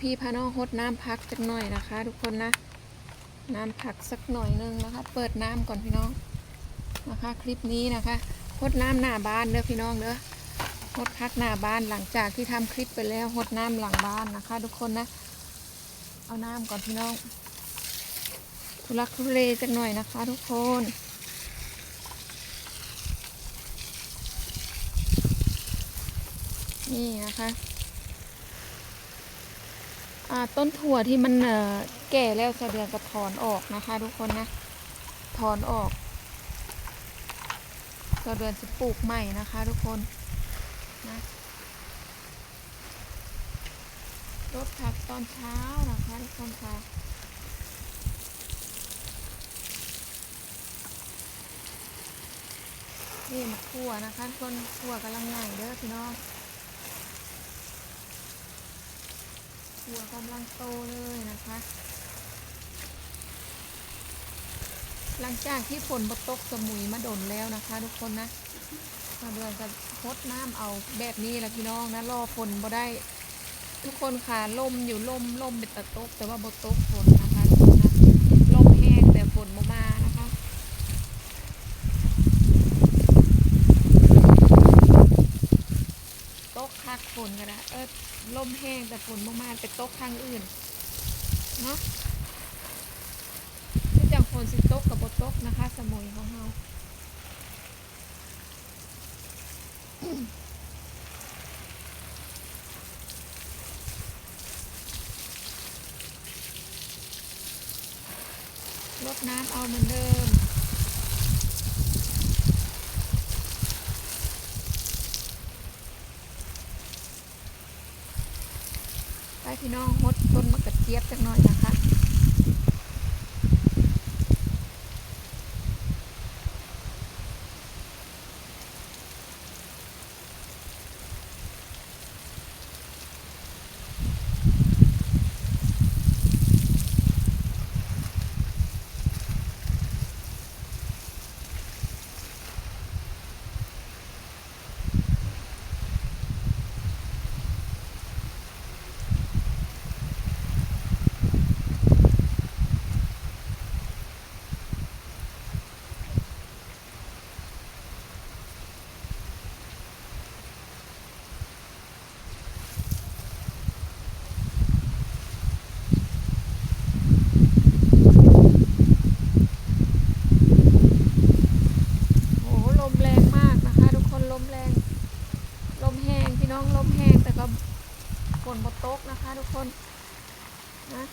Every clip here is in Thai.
พี่พาน้องหดน้ำพักสักหน่อยนะคะ ทุกคนนะ น้ำผักสักหน่อยนึงนะคะ เปิดน้ำก่อนพี่น้องนะคะ คลิปนี้นะคะหดน้ำหน้าบ้านเด้อพี่น้องเด้อหดพักหน้าบ้านหลังจากที่ทำคลิปไปแล้วหดน้ำหลังบ้านนะคะ ทุกคนนะ เอาน้ำก่อนพี่น้อง ทุลักทุเลจักหน่อยนะคะ ทุกคนนี่นะคะ ต้นถั่วที่มันแก่แล้วสะเดือนก็ถอนออกนะคะ ทุกคนนะ ถอนออกสะเดือนจะปลูกใหม่นะคะ ทุกคนนะรดผักตอนเช้านะคะทุกคนค่ะนี่มะขั่วนะคะต้นขั่วกำลังใหญ่เด้อพี่น้อง หัวกำลังโตเลยนะคะ หลังจากที่ฝนบตกสมุยมาดนแล้วนะคะ ทุกคนนะมาเดือนจะพดน้ำเอาแบบนี้แหละพี่น้องนะรอฝนบ่ได้ ทุกคนค่ะลมอยู่ลมลมเป็นตะตกแต่ว่าบตกฝนนะคะทุกคนนะลมแห้งแต่ฝนบ่มา นะคะตกคักฝนก็ได้เออลมแห้งแต่ฝนบ่มาไปตกทางอื่นเนาะที่จังฝนสิตกกับบตกนะคะ สมุยของเราลดน้ำเอาเหมือนเดิม พี่น้องฮดต้นมะกระเจี๊ยบจักหน่อยนะคะ โอ้โหลมแรงมากนะคะ ทุกคนลมแรง ลมแห้งพี่น้องลมแห้งแต่ ก็ฝนบตกนะคะทุกคนนะ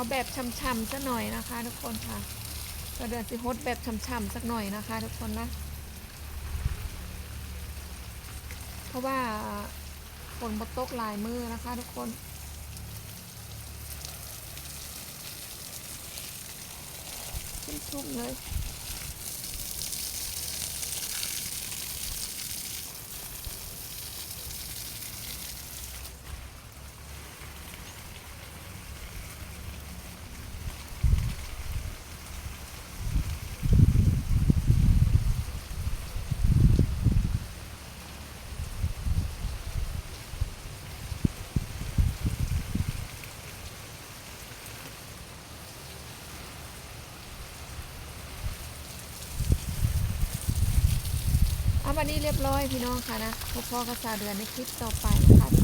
เอาแบบช่ำๆซะหน่อยนะคะ ทุกคนค่ะก็เดือนสิฮดแบบช่ำๆสักหน่อยนะคะ ทุกคนนะเพราะว่าฝนบตกหลายมือนะคะ ทุกคนชุ่มๆเลย วันนี้เรียบร้อยพี่น้องค่ะนะพบพ่อกระสาวเดือนในคลิปต่อไปนะคะ